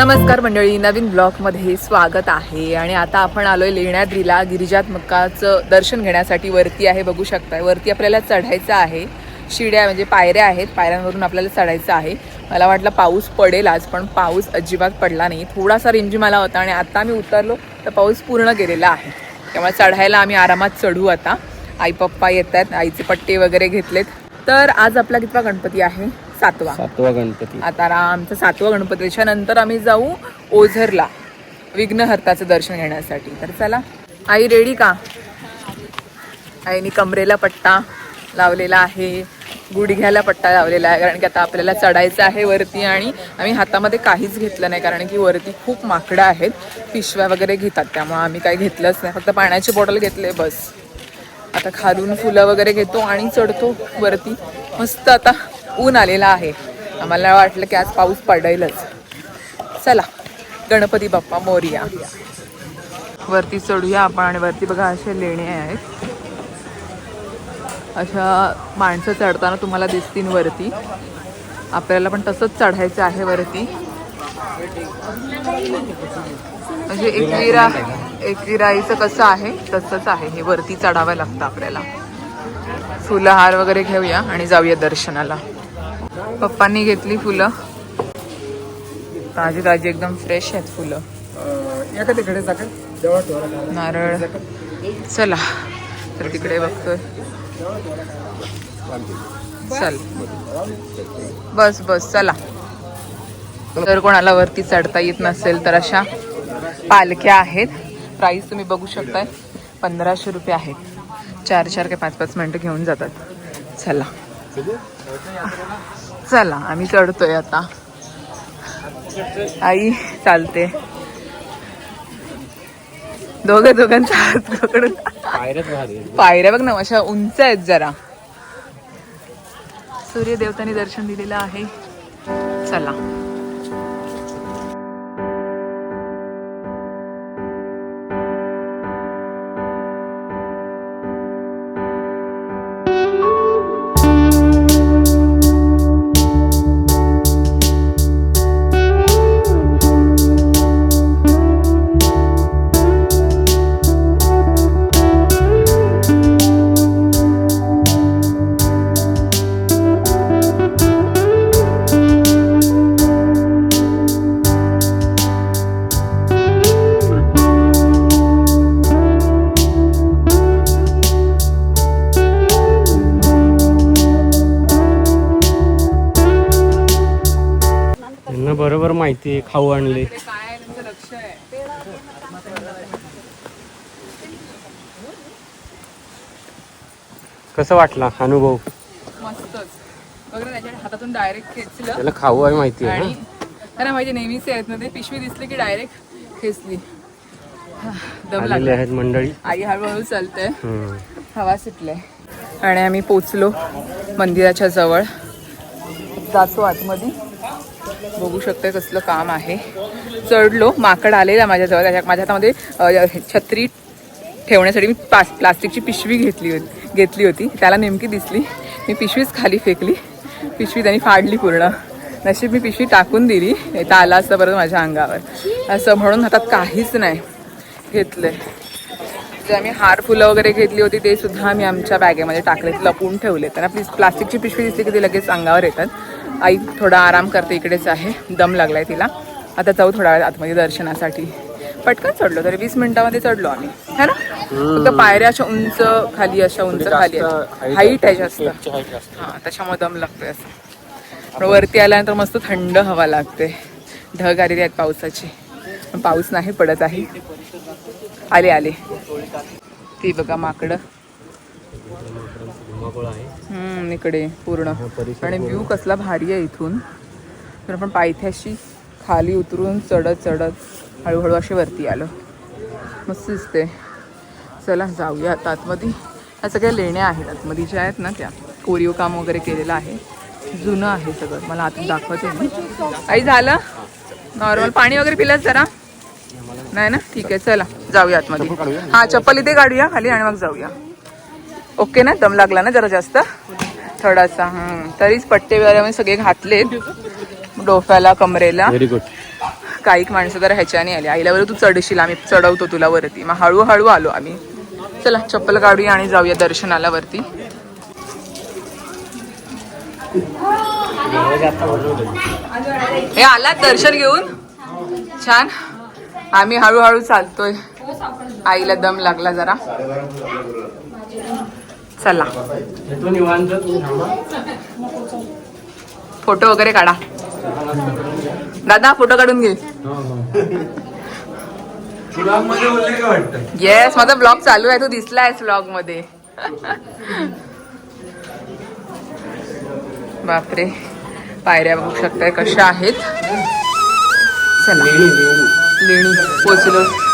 नमस्कार मंडळी नवीन ब्लॉगमध्ये स्वागत आहे. आणि आता आपण आलोय लेण्याद्रीला गिरिजात्मकाचं दर्शन घेण्यासाठी. वरती आहे बघू शकताय. वरती आपल्याला चढायचं आहे. शिड्या म्हणजे पायऱ्या आहेत पायऱ्यांवरून आपल्याला चढायचं आहे. मला वाटलं पाऊस पडेल आज पण पाऊस अजिबात पडला नाही. थोडासा रिमझिम आला होता आणि आता मी उतरलो तर पाऊस पूर्ण गेलेला आहे. त्यामुळे चढायला आम्ही आरामात चढू आता. आई पप्पा येत आहेत आईचे पट्टे वगैरे घेतलेत. तर आज आपला कितवा गणपती आहे? सातवा. सातवा गणपती. आता आमचा सातवा गणपती. त्याच्यानंतर आम्ही जाऊ ओझरला विघ्नहर्ताचं दर्शन घेण्यासाठी. तर चला. आई रेडी का? आईने कमरेला पट्टा लावलेला आहे. गुडघ्याला पट्टा लावलेला आहे. कारण की आता आपल्याला चढायचं आहे वरती आणि आम्ही हातामध्ये काहीच घेतलं नाही. कारण की वरती खूप माकडं आहेत. पिशव्या वगैरे घेतात. त्यामुळे आम्ही काही घेतलंच नाही. फक्त पाण्याची बॉटल घेतले बस. आता खालून फुलं वगैरे घेतो आणि चढतो वरती. मस्त आता ऊन आलेला आहे. आम्हाला वाटलं की आज पाऊस पडेलच. चला गणपती बाप्पा मोरिया. वरती चढूया आपण आणि वरती बघा असे लेणे आहेत. अशा माणसं चढताना तुम्हाला दिसतील वरती. आपल्याला पण तसंच चढायचं आहे वरती. म्हणजे एकविरा एकविराईचं कसं आहे तसंच आहे. हे वरती चढावं लागतं आपल्याला. फुलं हार वगैरे घेऊया आणि जाऊया दर्शनाला. पप्पांनी घेतली फुलं. ताजी ताजी एकदम फ्रेश आहेत फुलं. तिकडे नारळ. चला. तर तिकडे बघतोय. चल. बस बस चला. जर कोणाला वरती चढता येत नसेल तर अशा पालख्या आहेत. प्राईस तुम्ही बघू शकताय. पंधराशे रुपये आहेत. चार चार काय पाच पाच मिनटं घेऊन जातात. चला. चला आम्ही चढतोय आता. आई चालते. दोघे दोघांचा हात पकडून. पायऱ्या बघ ना अशा उंच आहेत जरा. सूर्यदेवतांनी दर्शन दिलेलं आहे. चला. माहिती आहे खाऊ आणले. काय लक्ष आहे कसं वाटला अनुभव हातातून डायरेक्ट खेचलं. त्याला खाऊ आहे माहिती आहे आणि ना त्यांना माहिती नेहमीचे आहेत ना ते पिशवी दिसली की डायरेक्ट खेचली. दम लागला. आहेत मंडळी. आई हळूहळू चालते. हवा सुटले. आणि आम्ही पोचलो मंदिराच्या जवळ. जातो आतमध्ये. बघू शकते कसलं काम आहे. चढलो माकड आलेला माझ्याजवळ. त्याच्या माझ्या हातामध्ये छत्री ठेवण्यासाठी मी पास प्लास्टिकची पिशवी घेतली होती घेतली होती. त्याला नेमकी दिसली. मी पिशवीच खाली फेकली. पिशवी त्यांनी फाडली पूर्ण. नशीब मी पिशवी टाकून दिली. येता आला असतं परत माझ्या अंगावर. असं म्हणून हातात काहीच नाही घेतलं जे आम्ही हार फुलं वगैरे घेतली होती ते सुद्धा आम्ही आमच्या बॅगेमध्ये टाकले. लपून ठेवले त्यांना प्लीज प्लास्टिकची पिशवी दिसली की ते लगेच अंगावर येतात. आई थोडा आराम करते इकडेच आहे. दम लागलाय तिला. आता जाऊ थोडा वेळ आतमध्ये दर्शनासाठी. पटकन चढलो तरी वीस मिनिटामध्ये चढलो आम्ही. है ना? फक्त पायऱ्या अशा उंच खाली अशा उंच खाली हाईट आहे जास्त. हां त्याच्यामुळे दम लागतोय असं. वरती आल्यानंतर मस्त थंड हवा लागते. ढग आलेली आहेत पावसाची. पाऊस नाही पडत आहे. आले आले. ती बघा माकडं. धुमाकूळ आहे. हम्म इकडे पूर्ण. आणि व्ह्यू कसला भारी आहे इथून. तर आपण पायथ्याशी खाली उतरून चढत चढत हळूहळू असे वरती आलो. मस्त दिसते चला जाऊया आता आतमध्ये. ह्या सगळ्या लेण्या आहेत आतमध्ये ज्या आहेत ना त्या. कोरीव काम वगैरे केलेलं आहे. जुनं आहे सगळं. मला आतून दाखवते मी. काही झालं? नॉर्मल पाणी वगैरे पिलंच जरा? नाही ना? ठीक आहे चला. जाऊया आतमध्ये. हा चप्पल इथे काढूया खाली आणि मग जाऊया. ओके ना? दम लागला ना जरा जास्त? थोडासा हं. तरीच पट्टे वगैरे आम्ही सगळे घातलेत. डोफ्याला कमरेला. काही माणसं तर ह्याच्याने आली. आईला बरं तू चढशील आम्ही चढवतो तुला वरती. मग हळूहळू आलो आम्ही. चला चप्पल काढूया आणि जाऊया दर्शनाला वरती. हे आलात दर्शन घेऊन? छान. आम्ही हळूहळू चालतोय. आईला दम लागला जरा. चला. फोटो वगैरे काढा. दादा फोटो काढून घे. हो, हो. येस माझा ब्लॉग चालू आहे. तू दिसलायस ब्लॉगमध्ये. बापरे. पायऱ्या बघू शकताय कशा आहेत. चला. लेणी पोचलो.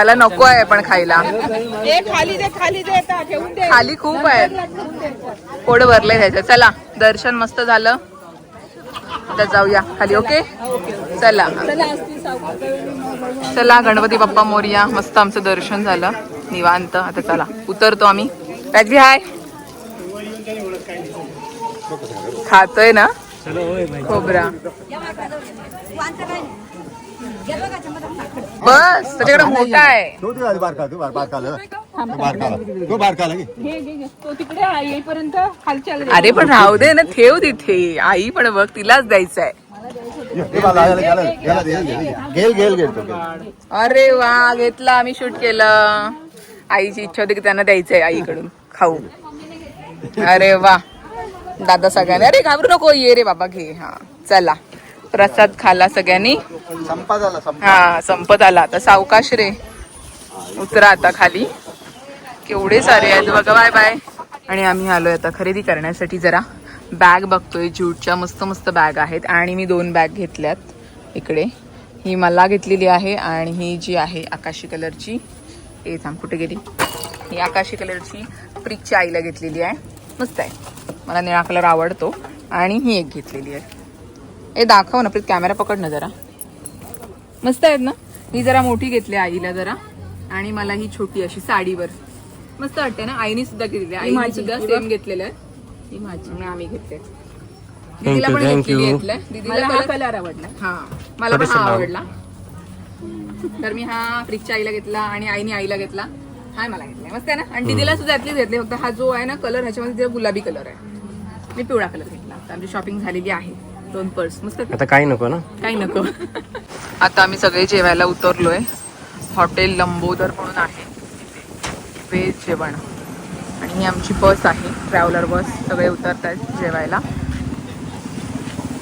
त्याला नको आहे पण खायला. खाली दे खाली दे आता ठेवून दे. खाली खूप आहेत पोट भरलंय त्याचं चला दर्शन मस्त झालं. आता जाऊया खाली ओके? चला. चला गणपती बाप्पा मोर्या. मस्त आमचं दर्शन झालं. निवांत. आता चला उतरतो आम्ही. राजवी हाय. खातोय ना. खोबरा. बस त्याच्याकडे मोठा आहे. तो तू बारका तू बार बारकाला तो बारकाला तो बारकाला घे घे घे घे. तो तिकडे आ- येईपर्यंत खालच्या अरे पण राहू दे ना ठेव तिथे. आई पण बघ तिलाच द्यायचं आहे ये, बाला. गेल गेल गेल तो गेल. अरे वा घेतला आम्ही शूट केलं. आईची इच्छा होती की त्यांना द्यायचंय आईकडून. खाऊ. अरे वा. दादा सगळ्यांनी अरे घाबरू नको. ये रे बाबा घे. हा चला. प्रसाद खाला सगळ्यांनी. संपा झाला संपा. हा संपत आला. आता सावकाश रे. उतरा आता खाली. केवढे सारे आहेत बघा बाय बाय. आणि आम्ही आलोय आता खरेदी करण्यासाठी जरा. बॅग बघतोय ज्यूटच्या मस्त मस्त बॅग आहेत. आणि मी दोन बॅग घेतल्यात इकडे. ही मला घेतलेली आहे आणि ही जी आहे आकाशी कलरची. ए थांब कुठे गेली? ही आकाशी कलरची प्रिकच्या आईला घेतलेली आहे. मस्त आहे. मला निळा कलर आवडतो. आणि ही एक घेतलेली आहे. ए दाखव ना प्रीत कॅमेरा पकड ना जरा. मस्त आहेत ना? ही जरा मोठी घेतली आईला जरा. आणि मला ही छोटी अशी साडीवर. मस्त वाटते ना? आईने सुद्धा घेतली आईने सुद्धा सेम घेतलेलं आहे. ही माझी. म्हणून आम्ही घेतले दीदीला पण. घेतलंय. दीदीला मला हा कलर- आवडला. हा. मला पण हा. आवडला. तर मी हा फ्रिजच्या आईला घेतला आणि आईने आईला घेतला. हा मला घेतलाय. मस्त आहे ना? आणि दीदीला सुद्धा यातलीच घेतले फक्त हा जो आहे ना कलर ह्याच्यामध्ये तिला गुलाबी कलर आहे. मी पिवळा कलर घेतला. आता आमची शॉपिंग झालेली आहे. दोन पर्स. मस्त? आता काही नको ना? काही नको. आता आम्ही सगळे जेवायला उतरलोय. हॉटेल लंबोदर म्हणून आहे. व्हेज जेवण. आणि ही आमची बस आहे. Traveller bus. सगळे उतरत आहेत जेवायला.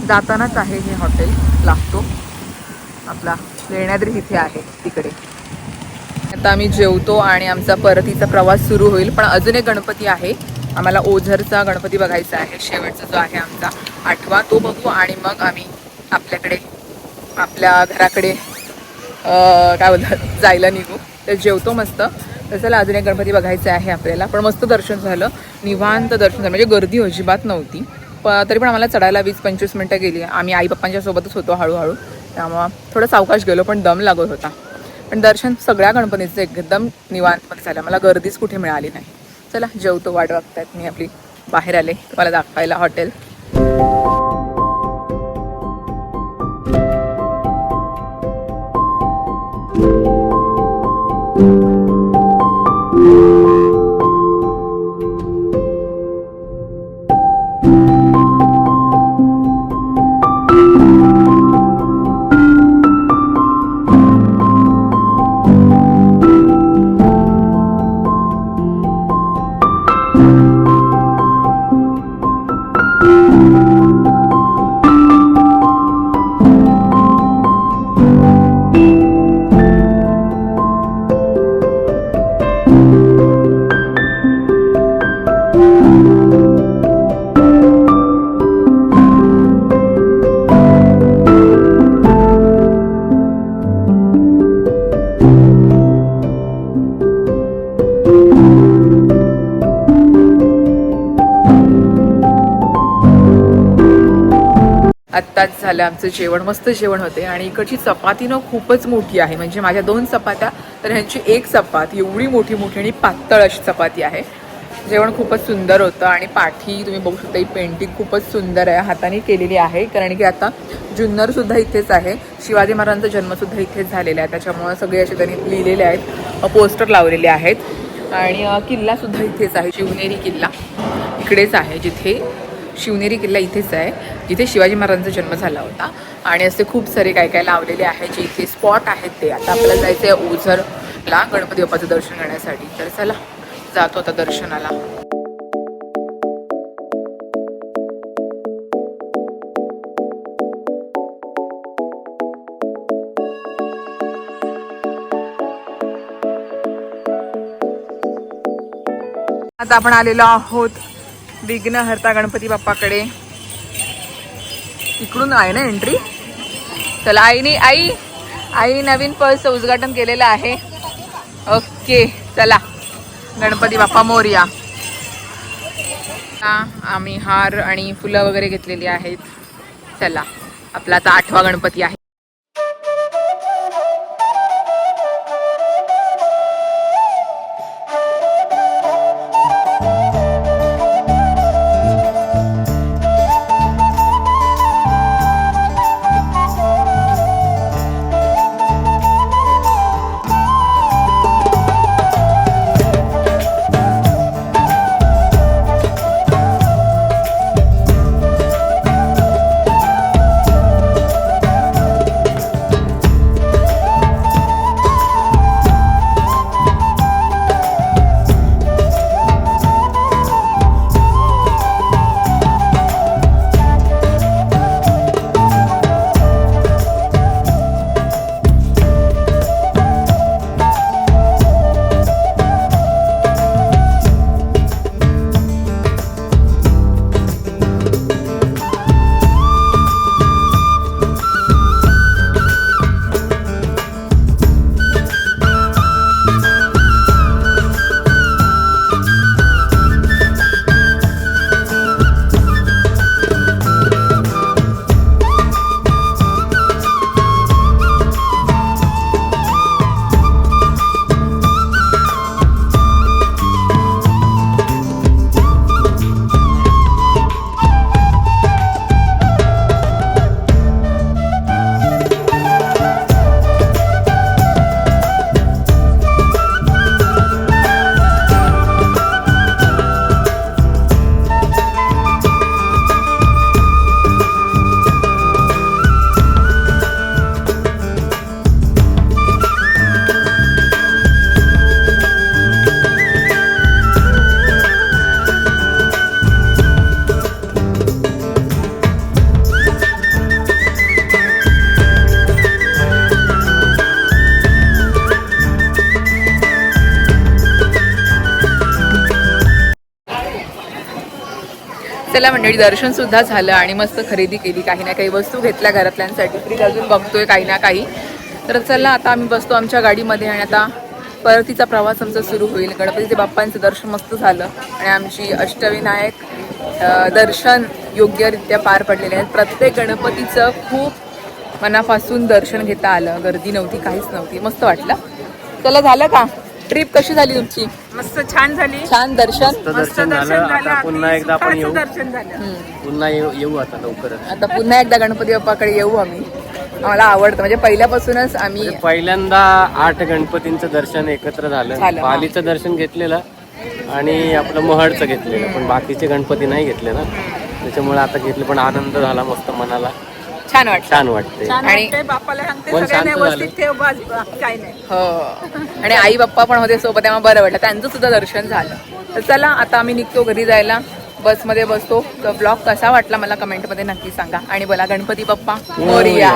जातानाच आहे हे हॉटेल. लागतो. आपला लेण्याद्री तिथे आहे तिकडे. आता आम्ही जेवतो आणि आमचा परतीचा प्रवास सुरू होईल. पण अजून एक गणपती आहे. आम्हाला ओझरचा गणपती बघायचा आहे. शेवटचा जो आहे आमचा आठवा तो बघू आणि मग आम्ही आपल्याकडे आपल्या घराकडे काय बोलतात जायला निघू. तर जेवतो मस्त. तर चला अजून एक गणपती बघायचं आहे आपल्याला. पण मस्त दर्शन झालं. निवांत दर्शन झालं. म्हणजे गर्दी अजिबात नव्हती. प तरी पण आम्हाला चढायला वीस पंचवीस मिनटं गेली. आम्ही आई पप्पांच्या सोबतच होतो हळूहळू. त्यामुळं थोडं सावकाश गेलो पण दम लागत होता. पण दर्शन सगळ्या गणपतीचं एकदम निवांतपणे झालं. मला गर्दीच कुठे मिळाली नाही. चला जेवतो वाट बघतायत. मी आपली बाहेर आले. तुम्हाला दाखवायला हॉटेल. आत्ताच झालं आमचं जेवण मस्त जेवण होते. आणि इकडची चपाती ना खूपच मोठी आहे. म्हणजे माझ्या दोन चपात्या तर ह्यांची एक चपाती एवढी मोठी मोठी आणि पातळ अशी चपाती आहे. जेवण खूपच सुंदर होतं आणि पाठी तुम्ही बघू शकता ही पेंटिंग खूपच सुंदर आहे. हाताने केलेली आहे. कारण की आता जुन्नरसुद्धा इथेच आहे. शिवाजी महाराजांचा जन्मसुद्धा इथेच झालेला आहे. त्याच्यामुळं सगळे असे त्यांनी लिहिलेले आहेत. पोस्टर लावलेले आहेत. आणि किल्लासुद्धा इथेच आहे. शिवनेरी किल्ला इकडेच आहे जिथे शिवनेरी किल्ला इथेच आहे जिथे शिवाजी महाराजांचा जन्म झाला होता. आणि असे खूप सारे काय काय लावलेले आहे जे इथे स्पॉट आहेत ते. आता आपल्याला जायचं आहे ओझरला गणपती बाप्पाचं दर्शन घेण्यासाठी. तर चला जातो आता दर्शनाला. आता आपण आलेलो आहोत विघ्नहर्ता गणपती बाप्पाकडे. इकडून आहे ना एंट्री चला आईने आई आई नवीन पर्सचं उद्घाटन केलेलं आहे. ओके चला. गणपती बाप्पा मोर्या. आम्ही हार आणि फुलं वगैरे घेतलेली आहेत. चला आपला आता आठवा गणपती आहे. चला मंडळी दर्शन सुद्धा झालं आणि मस्त खरेदी केली. काही ना काही वस्तू घेतल्या घरातल्यांसाठी. फ्रीज अजून बघतोय काही ना काही. तर चला आता आम्ही बसतो आमच्या गाडीमध्ये आणि आता परतीचा प्रवास आमचा सुरू होईल. गणपतीचे बाप्पांचं दर्शन मस्त झालं आणि आमची अष्टविनायक दर्शन योग्यरित्या पार पडलेले आहेत. प्रत्येक गणपतीचं खूप मनापासून दर्शन घेता आलं. गर्दी नव्हती काहीच नव्हती. मस्त वाटलं. चला झालं का? ट्रिप कशी झाली तुमची? मस्त छान झाली. छान दर्शन? मस्त दर्शन झालं. आता पुन्हा एकदा आपण येऊ. दर्शन झालं. पुन्हा येऊ येऊ आता लवकरच. आता पुन्हा एकदा गणपती बाप्पाकडे येऊ आम्ही. आम्हाला आवडतं. म्हणजे पहिल्यापासूनच आम्ही म्हणजे पहिल्यांदा आठ गणपतींचं दर्शन एकत्र झालं. पालीचं दर्शन घेतलेलं आणि आपलं महडचं घेतलेलं. पण बाकीचे गणपती नाही घेतले ना. त्याच्यामुळे आता घेतले पण आनंद झाला मस्त मनाला. छान वाटतं छान वाटते छान आणि वाटतंय बापाला सांगते मन सगळ्यांना शांत व्यवस्थित झालं. ठेव बस काय नाही. हो. आणि आई बाप्पा पण होते सोबत त्यामुळे बरं वाटलं. त्यांचं सुद्धा दर्शन झालं. तर चला आता आम्ही निघतो घरी जायला. बसमध्ये बसतो. तर ब्लॉग कसा वाटला मला कमेंटमध्ये नक्की सांगा. आणि बोला गणपती बाप्पा मोरया.